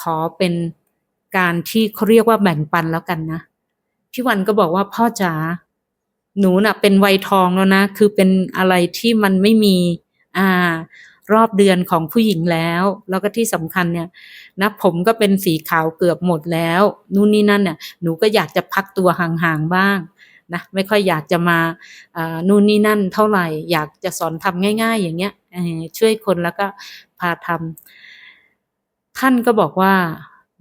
ขอเป็นการที่เขาเรียกว่าแบ่งปันแล้วกันนะพี่วันก็บอกว่าพ่อจ๋าหนูน่ะ เป็นวัยทองแล้วนะ คือเป็นอะไรที่มันไม่มี อ่ารอบเดือนของผู้หญิงแล้ว แล้วก็ที่สำคัญเนี่ยนะผมก็เป็นสีขาวเกือบหมดแล้ว นู่นนี่นั่นเนี่ยหนูก็อยากจะพักตัวห่างๆบ้างนะไม่ค่อยอยากจะมาอ่านู่นนี่นั่นเท่าไหร่ อยากจะสอนทำง่าย ๆ อย่างเงี้ยช่วยคนแล้วก็พาทำ ท่านก็บอกว่า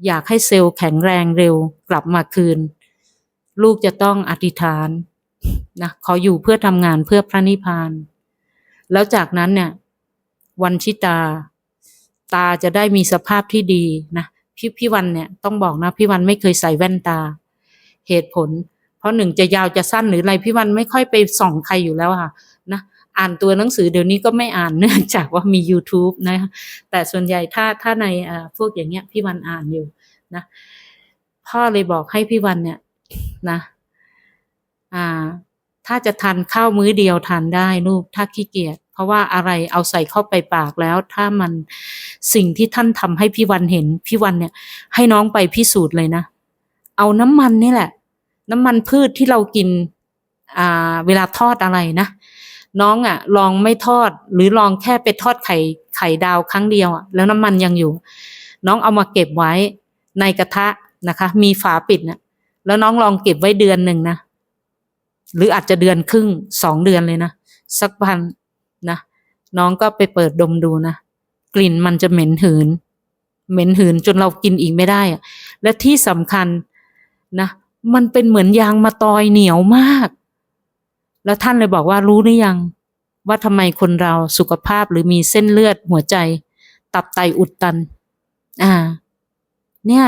อยากให้เซลล์แข็งแรงเร็วกลับมาคืน ลูกจะต้องอธิษฐานนะขออยู่เพื่อทำงานเพื่อพระนิพพาน แล้วจากนั้นเนี่ย วันชิตา ตาจะได้มีสภาพที่ดีนะพี่พี่วันเนี่ยต้องบอกนะพี่วันไม่เคยใส่แว่นตา เหตุผล เพราะหนึ่งจะยาวจะสั้นหรืออะไรพี่วันไม่ค่อยไปส่องใครอยู่แล้วค่ะ อ่านตัวหนังสือเดี๋ยวนี้ก็ไม่อ่านเนื่องจากว่ามี YouTube นะแต่ส่วนใหญ่ถ้าถ้าในอ่าพวกอย่างเงี้ยพี่วันอ่านอยู่นะพ่อเลยบอกให้พี่วันเนี่ยนะอ่าถ้าจะทานข้าวมื้อเดียวทานได้ลูกถ้าขี้เกียจเพราะว่าอะไรเอาใส่เข้าไปปากแล้ว ถ้ามันสิ่งที่ท่านทำให้พี่วันเห็นพี่วันเนี่ย ให้น้องไปพิสูจน์เลยนะ เอาน้ำมันนี่แหละ น้ำมันพืชที่เรากิน อ่า เวลาทอดอะไรนะ น้องอะ่ะ ลองไม่ทอด หรือลองแค่ไปทอดไข่ไข่ดาวครั้งเดียวอะแล้วน้ำมันยังอยู่ น้องเอามาเก็บไว้ในกระทะนะคะ มีฝาปิดนะแล้วน้องลองเก็บไว้เดือนหนึ่งนะหรืออาจจะเดือนครึ่งสองเดือนเลยนะสักพันนะน้องก็ไปเปิดดมดูนะกลิ่นมันจะเหม็นหืน เหม็นหืนจนเรากินอีกไม่ได้อะและที่สำคัญนะ มันเป็นเหมือนยางมาตอยเหนียวมาก แล้วท่านเลยบอกว่ารู้หรือยัง ว่าทำไมคนเราสุขภาพหรือมีเส้นเลือดหัวใจ ตับไตอุดตัน อ่า เนี่ย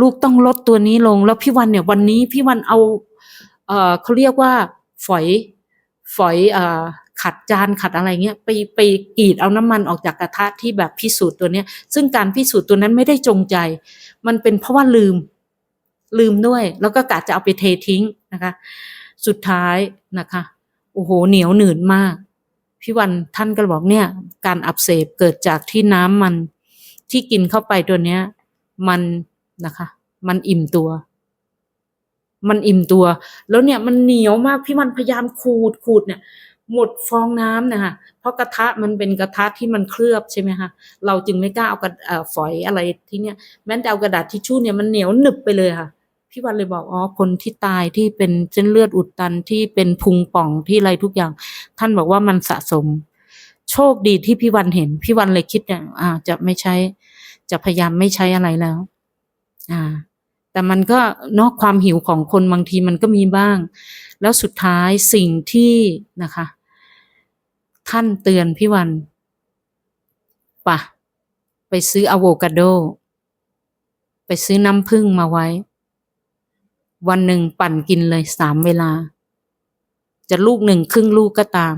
ลูกต้องลดตัวนี้ลง แล้วพี่วันเนี่ย วันนี้พี่วันเอา เออเขาเรียกว่า ฝอย ฝอยเอ่อขัดจานขัดอะไรเงี้ยไปไปกรีดเอาน้ำมันออกจากกระทะที่แบบพิสูจน์ตัวเนี้ย ซึ่งการพิสูจน์ตัวนั้นไม่ได้จงใจ มันเป็นเพราะว่าลืม ลืมด้วย แล้วก็กะจะเอาไปเททิ้งนะคะ สุดท้ายนะคะโอ้โหเหนียวหนืดมาก พี่วันท่านก็บอกเนี่ย การอักเสบเกิดจากที่น้ำมันที่กินเข้าไปตัวเนี้ย มันนะคะ มันอิ่มตัว มันอิ่มตัว แล้วเนี่ยมันเหนียวมากพี่วันพยายามขูดขูดเนี่ย หมดฟองน้ำนะคะเพราะกระทะมันเป็นกระทะที่มันเคลือบใช่ไหมคะเราจึงไม่กล้าเอากระฝอยอะไรที่เนี่ยแม้แต่เอากระดาษทิชชู่เนี่ยมันเหนียวหนึบไปเลยค่ะ พี่วันเลยบอกอ๋อคนที่ตายที่เป็นเส้นเลือดอุดตันที่เป็นพุงป่องที่อะไรทุกอย่าง ท่านบอกว่ามันสะสม โชคดีที่พี่วันเห็น พี่วันเลยคิดเนี่ยอ่า จะไม่ใช้ จะพยายามไม่ใช้อะไรแล้ว อ่า แต่มันก็นอกความหิวของคนบางทีมันก็มีบ้าง แล้วสุดท้ายสิ่งที่นะคะ ท่านเตือนพี่วันปะไปซื้ออะโวคาโด ไปซื้อน้ำผึ้งมาไว้ วันหนึ่งปั่นกินเลยสามเวลา จะลูกหนึ่งครึ่งลูกก็ตาม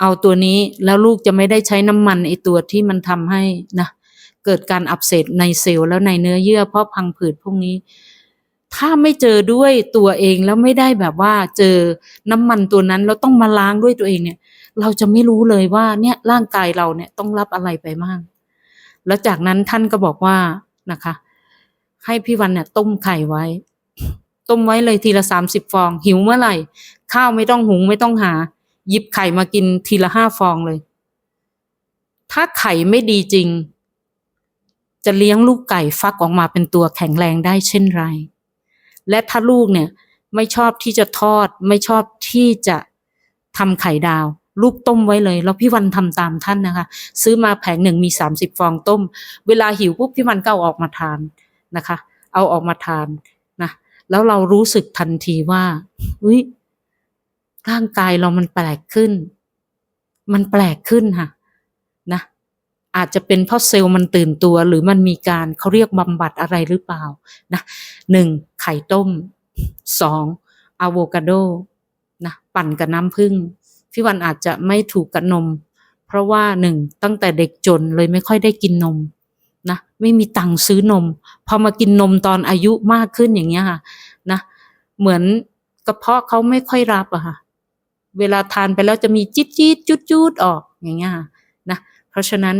เอาตัวนี้แล้วลูกจะไม่ได้ใช้น้ำมันไอตัวที่มันทำให้นะเกิดการอักเสบในเซลล์แล้วในเนื้อเยื่อเพราะพังผืดพวกนี้ ถ้าไม่เจอด้วยตัวเองแล้วไม่ได้แบบว่าเจอน้ำมันตัวนั้นแล้วต้องมาล้างด้วยตัวเองเนี่ย เราจะไม่รู้เลยว่าเนี่ยร่างกายเราเนี่ยต้องรับอะไรไปบ้างแล้วจากนั้นท่านก็บอกว่านะคะ ให้พี่วันเนี่ยต้มไข่ไว้ ต้มไว้เลยทีละสามสิบฟอง หิวเมื่อไหร่ ข้าวไม่ต้องหุงไม่ต้องหา หยิบไข่มากินทีละห้าฟองเลย ถ้าไข่ไม่ดีจริง จะเลี้ยงลูกไก่ฟักออกมาเป็นตัวแข็งแรงได้เช่นไร และถ้าลูกเนี่ยไม่ชอบที่จะทอด ไม่ชอบที่จะทำไข่ดาว ลูกต้มไว้เลย แล้วพี่วันทำตามท่านนะคะ ซื้อมาแผงหนึ่งมีสามสิบฟองต้ม เวลาหิวปุ๊บพี่วันก็เอาออกมาทาน นะคะ เอาออกมาทานนะแล้วเรารู้สึกทันทีว่าอุ้ยร่างกายเรามันแปลกขึ้น มันแปลกขึ้นค่ะนะอาจจะเป็นเพราะเซลล์มันตื่นตัวหรือมันมีการเขาเรียกบำบัดอะไรหรือเปล่านะหนึ่งไข่ต้มสองอะโวคาโดนะปั่นกับน้ำผึ้งพี่วันอาจจะไม่ถูกกับนม เพราะว่าหนึ่งตั้งแต่เด็กจนเลยไม่ค่อยได้กินนม ไม่มีตังค์ซื้อนม พอมากินนมตอนอายุมากขึ้นอย่างเงี้ยค่ะ นะ เหมือนกระเพาะเขาไม่ค่อยรับอะค่ะ เวลาทานไปแล้วจะมีจี๊ดจี๊ดจุดจุดออกอย่างเงี้ยนะ เพราะฉะนั้น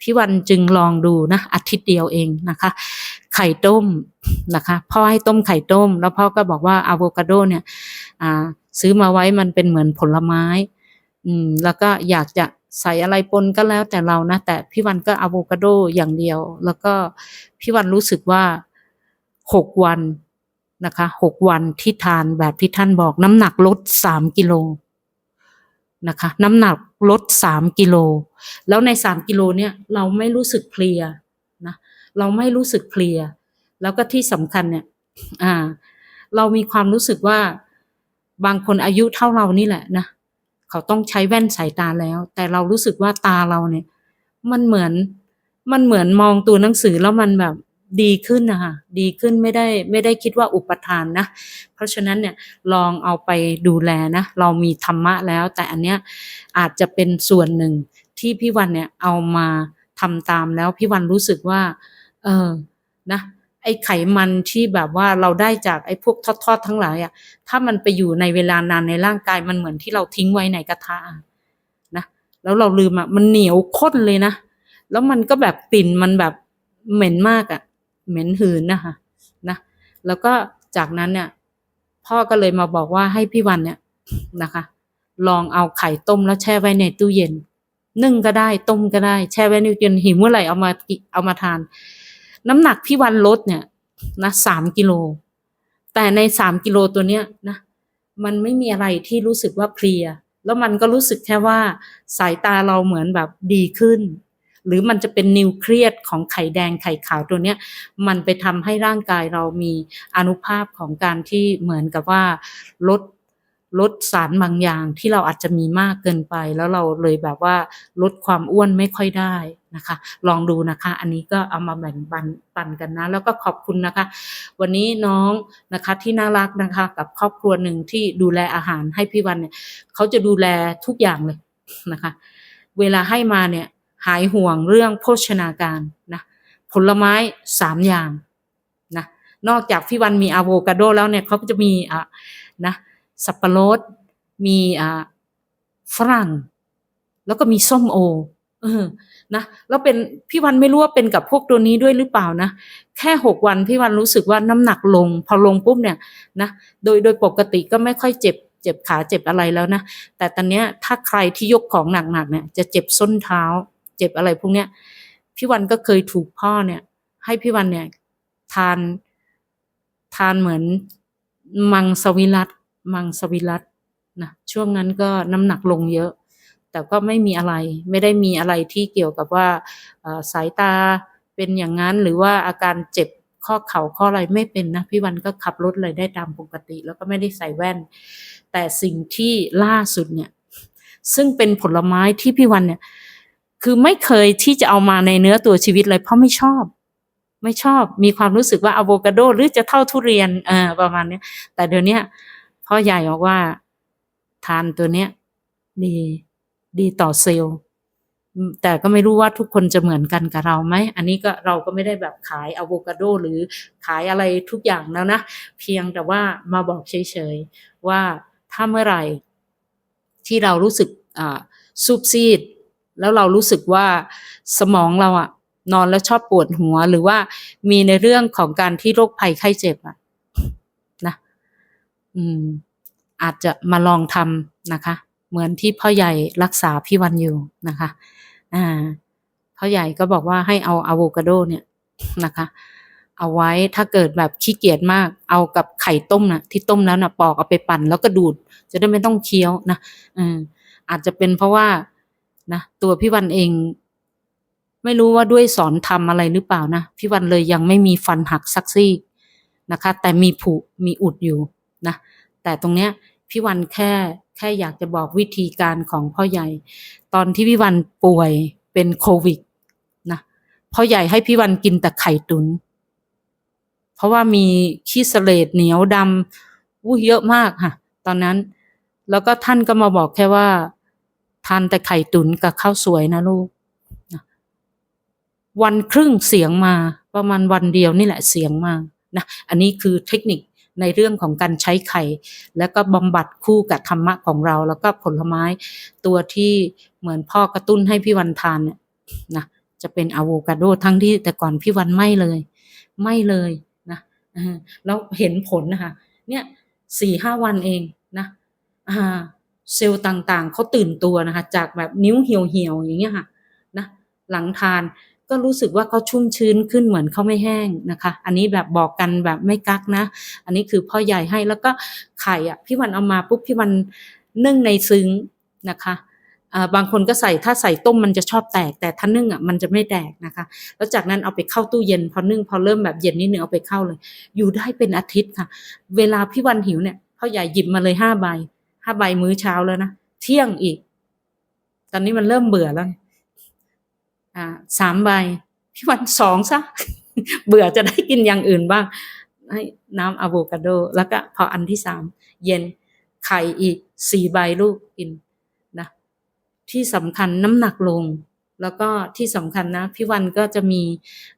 พี่วันจึงลองดูนะอาทิตย์เดียวเองนะคะ ไข่ต้มนะคะพ่อให้ต้มไข่ต้ม แล้วพ่อก็บอกว่าอะโวคาโดเนี่ยซื้อมาไว้มันเป็นเหมือนผลไม้ อืมแล้วก็อยากจะ ใส่อะไรปนก็แล้วแต่เรานะ แต่พี่วันก็อะโวคาโดอย่างเดียว แล้วก็พี่วันรู้สึกว่าหกวันนะคะหกวันที่ทานแบบที่ท่านบอก น้ำหนักลดสามกิโลนะคะ น้ำหนักลดสามกิโล แล้วในสามกิโลเนี่ยเราไม่รู้สึกเพลียนะเราไม่รู้สึกเพลีย แล้วก็ที่สำคัญเนี่ยอ่า เรามีความรู้สึกว่าบางคนอายุเท่าเรานี่แหละนะ เขาต้องใช้แว่นสายตาแล้ว แต่เรารู้สึกว่าตาเราเนี่ย มันเหมือนมันเหมือนมองตัวหนังสือแล้วมันแบบดีขึ้นนะคะดีขึ้นไม่ได้ไม่ได้คิดว่าอุปทานนะ เพราะฉะนั้นเนี่ยลองเอาไปดูแลนะ เรามีธรรมะแล้ว แต่อันเนี้ยอาจจะเป็นส่วนหนึ่งที่พี่วันเนี่ยเอามาทำตามแล้วพี่วันรู้สึกว่า เออนะ ไอ้ไขมันที่แบบว่าเราได้จากไอ้พวกทอดๆทั้งหลายอะถ้ามันไปอยู่ในเวลานานในร่างกายมันเหมือนที่เราทิ้งไว้ในกระทะนะแล้วเราลืมอะมันเหนียวข้นเลยนะแล้วมันก็แบบกลิ่นมันแบบเหม็นมากอะ เหม็นหืนนะคะนะ แล้วก็จากนั้นเนี่ย พ่อก็เลยมาบอกว่าให้พี่วันเนี่ยนะคะ ลองเอาไข่ต้มแล้วแช่ไว้ในตู้เย็น นึ่งก็ได้ต้มก็ได้ แช่ไว้ในตู้เย็นหิวเมื่อไหร่เอามาเอามาทาน น้ำหนักพี่วันลดเนี่ยนะสามกิโล แต่ในสามกิโลตัวเนี้ยนะ มันไม่มีอะไรที่รู้สึกว่าเพลีย แล้วมันก็รู้สึกแค่ว่าสายตาเราเหมือนแบบดีขึ้น หรือมันจะเป็นนิวเครียดของไข่แดงไข่ขาวตัวเนี้ย มันไปทำให้ร่างกายเรามีอนุภาพของการที่เหมือนกับว่าลด ลดสารบางอย่างที่เราอาจจะมีมากเกินไป แล้วเราเลยแบบว่าลดความอ้วนไม่ค่อยได้นะคะ ลองดูนะคะ อันนี้ก็เอามาแบ่งปันปันกันนะ แล้วก็ขอบคุณนะคะ วันนี้น้องนะคะที่น่ารักนะคะ กับครอบครัวหนึ่งที่ดูแลอาหารให้พี่วันเนี่ยเขาจะดูแลทุกอย่างเลยนะคะ เวลาให้มาเนี่ยหายห่วงเรื่องโภชนาการนะผลไม้สามอย่างนะนอกจากพี่วันมีอะโวคาโดแล้วเนี่ยเขาก็จะมีอะนะ สับปะรด มีอะฝรั่ง แล้วก็มีส้มโอเออนะแล้วเป็นพี่วันไม่รู้ว่าเป็นกับพวกตัวนี้ด้วยหรือเปล่านะแค่หกวันพี่วันรู้สึกว่าน้ำหนักลง พอลงปุ๊บเนี่ยนะโดยโดยปกติก็ไม่ค่อยเจ็บเจ็บขาเจ็บอะไรแล้วนะ แต่ตอนเนี้ยถ้าใครที่ยกของหนักๆเนี่ย จะเจ็บส้นเท้า เจ็บอะไรพวกเนี้ยพี่วันก็เคยถูกพ่อเนี่ย ให้พี่วันเนี่ย ทานทานเหมือนมังสวิรัต มังสวิรัตนะช่วงนั้นก็น้ำหนักลงเยอะ แต่ก็ไม่มีอะไรไม่ได้มีอะไรที่เกี่ยวกับว่าสายตาเป็นอย่างนั้นหรือว่าอาการเจ็บข้อเข่าข้ออะไรไม่เป็นนะพี่วันก็ขับรถเลยได้ตามปกติ แล้วก็ไม่ได้ใส่แว่น แต่สิ่งที่ล่าสุดเนี่ยซึ่งเป็นผลไม้ที่พี่วันเนี่ยคือไม่เคยที่จะเอามาในเนื้อตัวชีวิตเลยเพราะไม่ชอบ ไม่ชอบมีความรู้สึกว่าอะโวคาโดหรือจะเท่าทุเรียนเออประมาณเนี้ยแต่เดี๋ยวนี้ พ่อใหญ่บอกว่าทานตัวเนี้ย ดีดีต่อเซลล์แต่ก็ไม่รู้ว่าทุกคนจะเหมือนกันกับเราไหม อันนี้ก็เราก็ไม่ได้แบบขายอะโวคาโดหรือขายอะไรทุกอย่างแล้วนะ เพียงแต่ว่ามาบอกเฉยๆ ว่าถ้าเมื่อไหร่ ที่เรารู้สึกอ่าซูบซีด แล้วเรารู้สึกว่าสมองเราอะนอนแล้วชอบปวดหัวหรือว่ามีในเรื่องของการที่โรคภัยไข้เจ็บอะ อืม อาจจะมาลองทำนะคะ เหมือนที่พ่อใหญ่รักษาพี่วันอยู่นะคะ อ่า พ่อใหญ่ก็บอกว่าให้เอาอะโวคาโดเนี่ยนะคะ เอาไว้ถ้าเกิดแบบขี้เกียจมาก เอากับไข่ต้มนะที่ต้มแล้วนะปอกเอาไปปั่นแล้วก็ดูด จะได้ไม่ต้องเคี้ยวนะอืมอาจจะเป็นเพราะว่านะตัวพี่วันเองไม่รู้ว่าด้วยสอนทำอะไรหรือเปล่านะ พี่วันเลยยังไม่มีฟันหักสักซี่นะคะ แต่มีผุมีอุดอยู่ นะแต่ตรงเนี้ยพี่วันแค่แค่อยากจะบอกวิธีการของพ่อใหญ่ ตอนที่พี่วันป่วยเป็นโควิดนะพ่อใหญ่ให้พี่วันกินแต่ไข่ตุน เพราะว่ามีขี้เสลดเหนียวดำอู้เยอะมากค่ะตอนนั้น แล้วก็ท่านก็มาบอกแค่ว่า ทานแต่ไข่ตุนกับข้าวสวยนะลูกนะวันครึ่งเสียงมาประมาณวันเดียวนี่แหละเสียงมานะอันนี้คือเทคนิค ในเรื่องของการใช้ไข่ แล้วก็บำบัดคู่กับธรรมะของเรา แล้วก็ผลไม้ตัวที่เหมือนพ่อกระตุ้นให้พี่วันทานเนี่ยนะจะเป็นอะโวคาโดทั้งที่แต่ก่อนพี่วันไม่เลย ไม่เลยนะเออแล้วเห็นผลนะคะเนี่ยสี่ห้าวันเองนะเซลล์ต่างๆเขาตื่นตัวนะคะจากแบบนิ้วเหี่ยวๆอย่างเงี้ยค่ะนะหลังทาน ก็รู้สึกว่าเขาชุ่มชื้นขึ้นเหมือนเขาไม่แห้งนะคะ อันนี้แบบบอกกันแบบไม่กักนะ อันนี้คือพ่อใหญ่ให้แล้วก็ไข่อะพี่วันเอามาปุ๊บพี่วันนึ่งในซึ้งนะคะบางคนก็ใส่ถ้าใส่ต้มมันจะชอบแตก แต่ถ้านึ่งอะมันจะไม่แตกนะคะ แล้วจากนั้นเอาไปเข้าตู้เย็นพอนึ่งพอเริ่มแบบเย็นนิดนึงเอาไปเข้าเลย อยู่ได้เป็นอาทิตย์ค่ะ เวลาพี่วันหิวเนี่ยพ่อใหญ่หยิบมาเลยห้าใบห้าใบมื้อเช้าแล้วนะเที่ยงอีก ตอนนี้มันเริ่มเบื่อแล้ว อ่าสามใบ พี่วันสองซะ เบื่อจะได้กินอย่างอื่นบ้าง ให้น้ำอะโวคาโด แล้วก็พออันที่สามเย็นไข่อีกสี่ใบลูกกินนะ ที่สำคัญน้ำหนักลง แล้วก็ที่สำคัญนะ พี่วันก็จะมี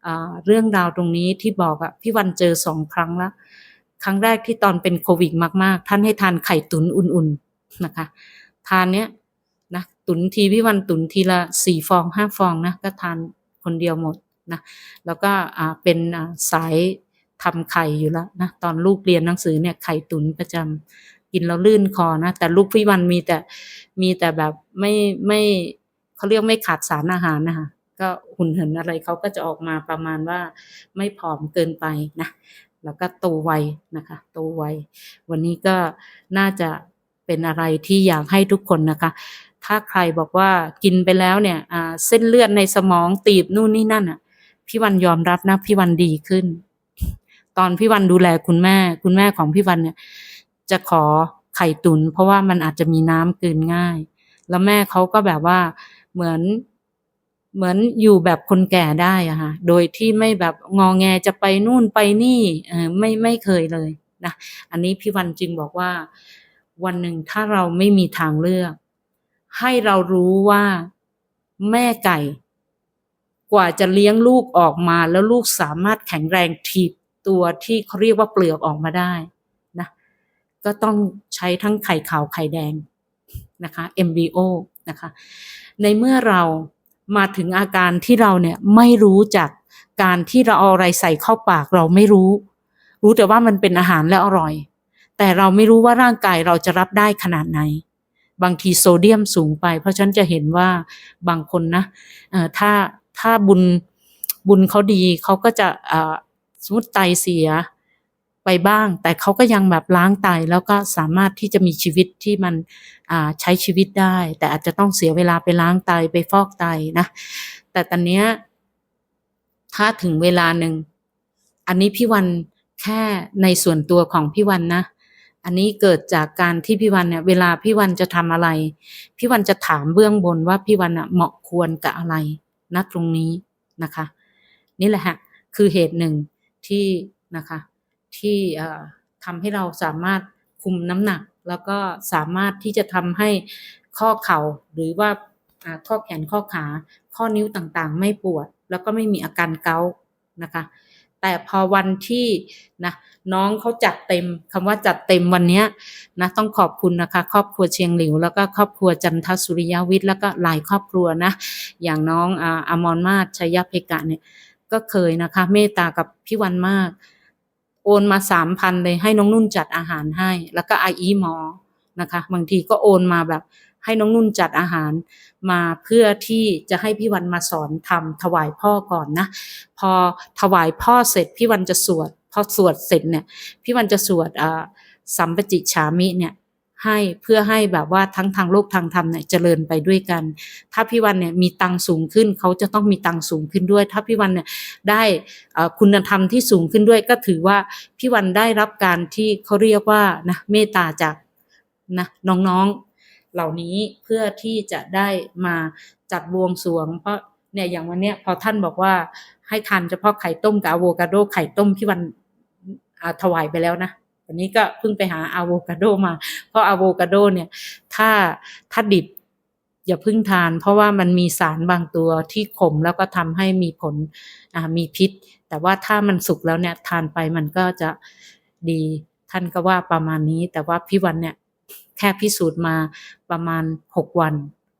อ่าเรื่องราวตรงนี้ที่บอกอะพี่วันเจอสองครั้งละครั้งแรกที่ตอนเป็นโควิดมาก ๆ ท่านให้ทานไข่ตุ๋นอุ่น ๆ นะคะ ทานเนี้ย ตุ๋นทีพี่วันตุ๋นทีละสี่ฟองห้าฟองนะก็ทานคนเดียวหมดนะแล้วก็อ่าเป็นสายทำไข่อยู่แล้วนะตอนลูกเรียนหนังสือเนี่ยไข่ตุ๋นประจำกินแล้วลื่นคอนะแต่ลูกพี่วันมีแต่มีแต่แบบไม่ไม่เขาเรียกไม่ขาดสารอาหารนะคะก็หุ่นเหินอะไรเขาก็จะออกมาประมาณว่าไม่ผอมเกินไปนะแล้วก็โตไวนะคะโตไววันนี้ก็น่าจะ เป็นอะไรที่อยากให้ทุกคนนะคะ ถ้าใครบอกว่ากินไปแล้วเนี่ยเส้นเลือดในสมองตีบนู่นนี่นั่นอะ พี่วันยอมรับนะพี่วันดีขึ้น ตอนพี่วันดูแลคุณแม่ คุณแม่ของพี่วันเนี่ย จะขอไข่ตุน เพราะว่ามันอาจจะมีน้ำกลืนง่าย แล้วแม่เขาก็แบบว่าเหมือนเหมือนอยู่แบบคนแก่ได้อะค่ะ โดยที่ไม่แบบงอแงจะไปนู่นไปนี่ เออไม่ไม่เคยเลยนะ อันนี้พี่วันจึงบอกว่า วันหนึ่งถ้าเราไม่มีทางเลือก ให้เรารู้ว่าแม่ไก่ กว่าจะเลี้ยงลูกออกมาแล้วลูกสามารถแข็งแรงถีบตัวที่เขาเรียกว่าเปลือกออกมาได้นะก็ต้องใช้ทั้งไข่ขาวไข่แดงนะคะ MBO นะคะ ในเมื่อเรามาถึงอาการที่เราเนี่ยไม่รู้จากการที่เราเอาอะไรใส่เข้าปากเราไม่รู้ รู้แต่ว่ามันเป็นอาหารและอร่อย แต่เราไม่รู้ว่าร่างกายเราจะรับได้ขนาดไหน บางทีโซเดียมสูงไป เพราะฉันจะเห็นว่าบางคนนะถ้าถ้าบุญบุญเขาดีเขาก็จะสมมติไตเสียไปบ้าง แต่เขาก็ยังแบบล้างไตแล้วก็สามารถที่จะมีชีวิตที่มันใช้ชีวิตได้ แต่อาจจะต้องเสียเวลาไปล้างไตไปฟอกไตนะ แต่ตอนเนี้ยถ้าถึงเวลาหนึ่ง อันนี้พี่วันแค่ในส่วนตัวของพี่วันนะ อันนี้เกิดจากการที่พี่วันเนี่ยเวลาพี่วันจะทำอะไร พี่วันจะถามเบื้องบนว่าพี่วันอะเหมาะควรกับอะไรณตรงนี้นะคะ นี่แหละฮะคือเหตุหนึ่งที่นะคะที่เอ่อทำให้เราสามารถคุมน้ำหนัก แล้วก็สามารถที่จะทำให้ข้อเข่าหรือว่าข้อแขนข้อขา ข้อนิ้วต่างๆ ไม่ปวด แล้วก็ไม่มีอาการเกานะคะ แต่พอวันที่นะน้องเขาจัดเต็มคำว่าจัดเต็มวันนี้นะต้องขอบคุณนะคะ ครอบครัวเชียงหลิว แล้วก็ครอบครัวจันทสุริยวิทย์แล้วก็หลายครอบครัวนะ อย่างน้องออมรมาศชยเพกะเนี่ยก็เคยนะคะ เมตตากับพี่วันมาก โอนมาสามพันเลยให้น้องนุ่นจัดอาหารให้ แล้วก็ไออีหมอนะคะ บางทีก็โอนมาแบบ ให้น้องนุ่นจัดอาหารมาเพื่อที่จะให้พี่วันมาสอนทำถวายพ่อก่อนนะ พอถวายพ่อเสร็จพี่วันจะสวด พอสวดเสร็จเนี่ยพี่วันจะสวดอ่าสัมปจิฉามิเนี่ยให้เพื่อให้แบบว่าทั้งทางโลกทางธรรมเนี่ยเจริญไปด้วยกัน ถ้าพี่วันเนี่ยมีตังสูงขึ้นเขาจะต้องมีตังสูงขึ้นด้วย ถ้าพี่วันเนี่ยได้อ่อคุณธรรมที่สูงขึ้นด้วย ก็ถือว่าพี่วันได้รับการที่เขาเรียกว่านะเมตตาจากนะน้องๆ เหล่านี้เพื่อที่จะได้มาจัดบวงสรวง เพราะเนี่ยอย่างวันเนี้ยพอท่านบอกว่าให้ทานเฉพาะไข่ต้มกับอะโวคาโดไข่ต้มพี่วันอ่าถวายไปแล้วนะวันนี้ก็เพิ่งไปหาอะโวคาโดมา เพราะอะโวคาโดเนี่ยถ้าถ้าดิบอย่าเพิ่งทาน เพราะว่ามันมีสารบางตัวที่ขมแล้วก็ทำให้มีผลอ่ามีพิษ แต่ว่าถ้ามันสุกแล้วเนี่ยทานไปมันก็จะดีท่านก็ว่าประมาณนี้ แต่ว่าพี่วันเนี่ย แค่พิสูจน์มาประมาณหกวัน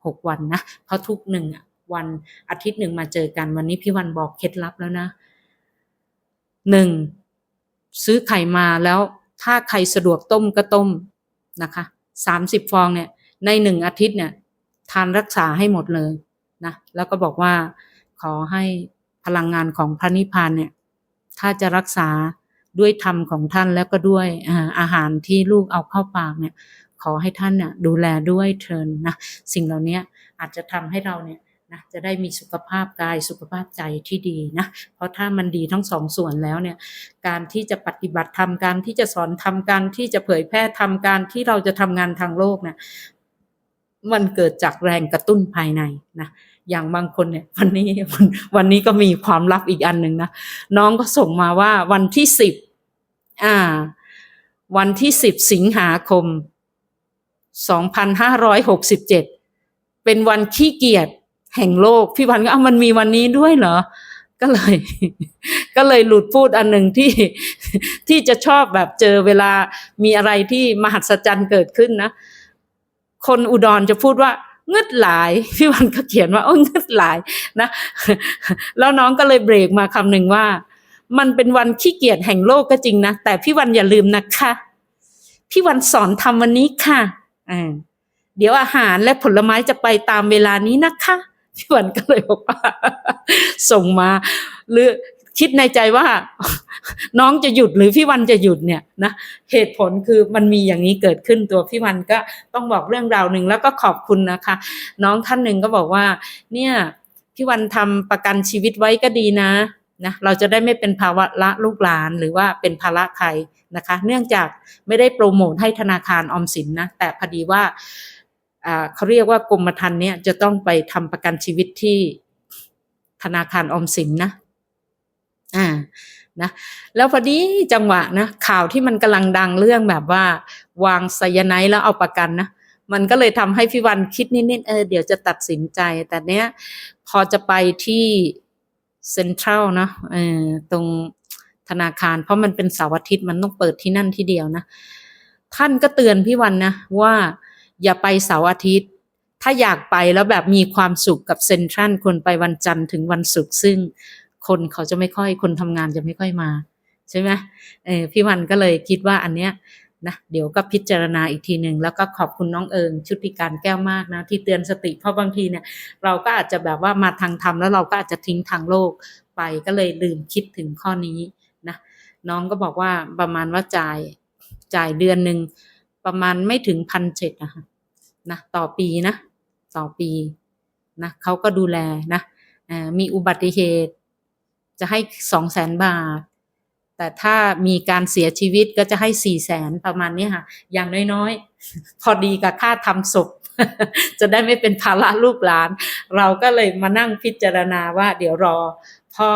หกวันนะ เพราะทุกหนึ่งวันอาทิตย์หนึ่งมาเจอกัน วันนี้พี่วันบอกเคล็ดลับแล้วนะหนึ่งซื้อไข่มาแล้วถ้าใครสะดวกต้มก็ต้มนะคะสามสิบฟองเนี่ย ในหนึ่งอาทิตย์เนี่ย ทานรักษาให้หมดเลยนะแล้วก็บอกว่าขอให้พลังงานของพระนิพพานเนี่ย ถ้าจะรักษา ด้วยธรรมของท่านแล้วก็ด้วยอาหารที่ลูกเอาเข้าปากเนี่ยขอให้ท่านเนี่ยดูแลด้วยเทินนะสิ่งเหล่านี้อาจจะทำให้เราเนี่ยนะจะได้มีสุขภาพกายสุขภาพใจที่ดีนะเพราะถ้ามันดีทั้งสองส่วนแล้วเนี่ยการที่จะปฏิบัติธรรมการที่จะสอนทำการที่จะเผยแพร่ทำการที่เราจะทำงานทางโลกเนี่ยมันเกิดจากแรงกระตุ้นภายในนะ อย่างบางคนเนี่ยวันนี้วันนี้ก็มีความลับอีกอันหนึ่งนะน้องก็ส่งมาว่าวันที่สิบอ่า วันที่สิบสิงหาคมสองพันห้าร้อยหกสิบเจ็ดเป็นวันขี้เกียจแห่งโลก พี่วันก็เอามันมีวันนี้ด้วยเหรอ ก็เลย ก็เลยหลุดพูดอันหนึ่งที่ที่จะชอบแบบเจอเวลามีอะไรที่มหัศจรรย์เกิดขึ้นนะ คนอุดรจะพูดว่า งึดหลายพี่วันก็เขียนว่าโอ้งึดหลายนะ แล้วน้องก็เลยเบรกมาคำหนึ่งว่า มันเป็นวันขี้เกียจแห่งโลกก็จริงนะ แต่พี่วันอย่าลืมนะคะ พี่วันสอนทำวันนี้ค่ะอ่าเดี๋ยวอาหารและผลไม้จะไปตามเวลานี้นะคะพี่วันก็เลยบอกว่าส่งมาหรือ คิดในใจว่า น้องจะหยุดหรือพี่วันจะหยุดเนี่ยนะเหตุผลคือมันมีอย่างนี้เกิดขึ้นตัวพี่วันก็ต้องบอกเรื่องราวหนึ่งแล้วก็ขอบคุณนะคะ น้องท่านหนึ่งก็บอกว่า เนี่ยพี่วันทำประกันชีวิตไว้ก็ดีนะนะเราจะได้ไม่เป็นภาวะละลูกหลานหรือว่าเป็นภาระใครนะคะ เนื่องจากไม่ได้โปรโมทให้ธนาคารออมสินนะแต่พอดีว่าอ่าเขาเรียกว่ากรมธรรม์เนี่ยจะต้องไปทำประกันชีวิตที่ธนาคารออมสินนะ อ่านะแล้วพอดีจังหวะนะข่าวที่มันกำลังดังเรื่องแบบว่า วางไซยาไนด์แล้วเอาประกันนะมันก็เลยทำให้พี่วันคิดนิดๆเออเดี๋ยวจะตัดสินใจ แต่เนี้ยพอจะไปที่เซ็นทรัลเนาะเออตรงธนาคาร เพราะมันเป็นเสาร์อาทิตย์มันต้องเปิดที่นั่นที่เดียวนะ ท่านก็เตือนพี่วันนะว่าอย่าไปเสาร์อาทิตย์ ถ้าอยากไปแล้วแบบมีความสุขกับเซ็นทรัลควรไปวันจันทร์ถึงวันศุกร์ซึ่ง คนเขาจะไม่ค่อยคนทำงานจะไม่ค่อยมาใช่ไหมเออพี่วันก็เลยคิดว่าอันเนี้ยนะเดี๋ยวก็พิจารณาอีกทีหนึ่งแล้วก็ขอบคุณน้องเอิงชุติการแก้วมากนะ ที่เตือนสติเพราะบางทีเนี่ยเราก็อาจจะแบบว่ามาทางธรรมแล้วเราก็อาจจะทิ้งทางโลกไปก็เลยลืมคิดถึงข้อนี้นะน้องก็บอกว่าประมาณว่าจ่ายจ่ายเดือนหนึ่งประมาณไม่ถึงพันเจ็ดอะคะนะต่อปีนะ ต่อปีนะเขาก็ดูแลนะมีอุบัติเหตุ จะให้สองแสนบาท แต่ถ้ามีการเสียชีวิตก็จะให้สี่แสนประมาณนี้ค่ะ อย่างน้อยๆ พอดีกับค่าทำศพจะได้ไม่เป็นภาระลูกหลาน เราก็เลยมานั่งพิจารณาว่า เดี๋ยวรอพ่อ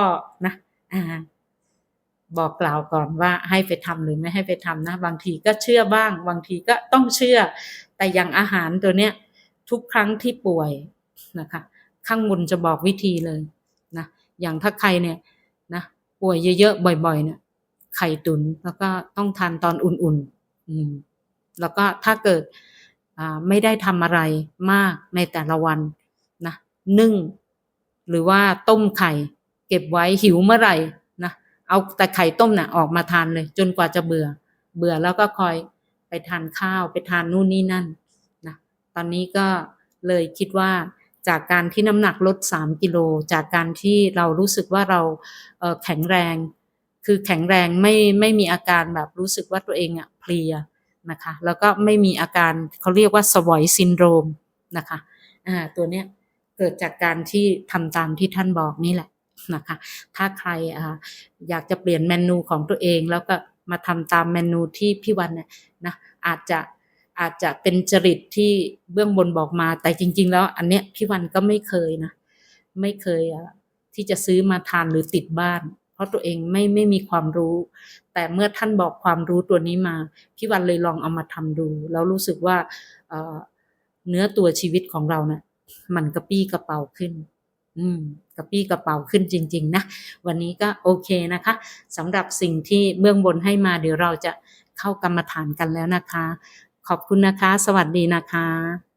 นะอ่าบอกกล่าวก่อนว่าให้ไปทำหรือไม่ให้ไปทำนะ บางทีก็เชื่อบ้าง บางทีก็ต้องเชื่อ แต่อย่างอาหารตัวเนี้ย ทุกครั้งที่ป่วยนะคะ ข้างบนจะบอกวิธีเลย อย่างถ้าใครเนี่ยนะป่วยเยอะๆบ่อย ๆ เนี่ยไข่ตุนแล้วก็ต้องทานตอนอุ่นๆอืมแล้วก็ถ้าเกิดไม่ได้ทำอะไรมากในแต่ละวันนะนึ่ง หรือว่าต้มไข่ เก็บไว้หิวเมื่อไหร่นะเอาแต่ไข่ต้มน่ะออกมาทานเลย จนกว่าจะเบื่อ เบื่อแล้วก็คอยไปทานข้าวไปทานนู่นนี่นั่นนะตอนนี้ก็เลยคิดว่า จากการที่น้ำหนักลดสามกิโล จากการที่เรารู้สึกว่าเราเแข็งแรง คือแข็งแรงไม่ไม่มีอาการแบบรู้สึกว่าตัวเองอะเพลียนะคะแล้วก็ไม่มีอาการเขาเรียกว่าสวอยซินโดรมนะคะอ่าตัวเนี้ยเกิดจากการที่ทำตามที่ท่านบอกนี่แหละนะคะถ้าใครอ่าอยากจะเปลี่ยนเมนูของตัวเองแล้วก็มาทำตามเมนูที่พี่วันเนี่ยนะอาจจะ อาจจะเป็นจริตที่เบื้องบนบอกมา แต่จริง ๆ แล้ว อันเนี้ยพี่วันก็ไม่เคยนะ ไม่เคยอะที่จะซื้อมาทานหรือติดบ้าน เพราะตัวเองไม่ไม่มีความรู้ แต่เมื่อท่านบอกความรู้ตัวนี้มา พี่วันเลยลองเอามาทำดู แล้วรู้สึกว่าเเนื้อตัวชีวิตของเราเนี่ยมันกระปี้กระเป๋าขึ้น อืมกระปี้กระเป๋าขึ้นจริง ๆ นะ วันนี้ก็โอเคนะคะสำหรับสิ่งที่เบื้องบนให้มาเดี๋ยวเราจะเข้ากรรมฐานกันแล้วนะคะ ขอบคุณนะคะ สวัสดีนะคะ